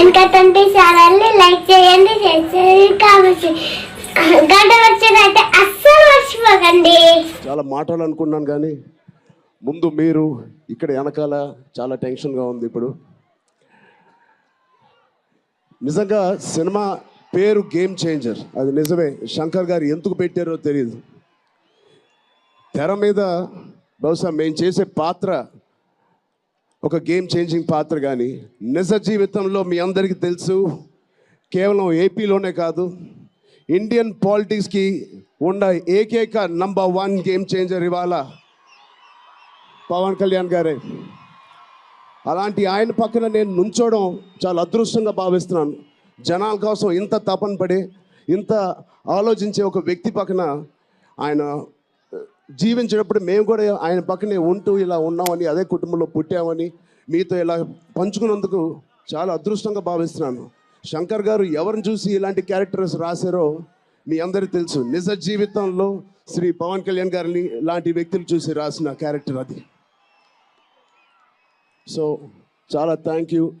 వెనకటంటే ఛానల్ని లైక్ చేయండి షేర్ చేయండి గంట వచ్చేదైతే అస్సలు మర్చిపోకండి. చాలా మాట్లాడాలనుకున్నాను కానీ ముందు మీరు ఇక్కడ వెనకాల చాలా టెన్షన్గా ఉంది ఇప్పుడు. నిజంగా సినిమా పేరు గేమ్ చేంజర్ అది నిజమే. శంకర్ గారు ఎందుకు పెట్టారో తెలియదు తెర మీద బహుశా మేము చేసే పాత్ర ఒక గేమ్ చేంజింగ్ పాత్ర కానీ నిజ జీవితంలో మీ అందరికీ తెలుసు కేవలం ఏపీలోనే కాదు ఇండియన్ పాలిటిక్స్కి ఉన్న ఏకైక నంబర్ వన్ గేమ్ చేంజర్ ఇవాళ పవన్ కళ్యాణ్ గారే. అలాంటి ఆయన పక్కన నేను నుంచోడం చాలా అదృష్టంగా భావిస్తున్నాను. జనాల కోసం ఇంత తపన పడి ఇంత ఆలోచించే ఒక వ్యక్తి పక్కన ఆయన జీవించేటప్పుడు మేము కూడా ఆయన పక్కనే ఉంటూ ఇలా ఉన్నామని అదే కుటుంబంలో పుట్టామని మీతో ఇలా పంచుకున్నందుకు చాలా అదృష్టంగా భావిస్తున్నాను. శంకర్ గారు ఎవరిని చూసి ఇలాంటి క్యారెక్టర్స్ రాశారో మీ అందరికీ తెలుసు. నిజ జీవితంలో శ్రీ పవన్ కళ్యాణ్ గారిని లాంటి వ్యక్తులు చూసి రాసిన క్యారెక్టర్ అది. సో చాలా థ్యాంక్ యూ.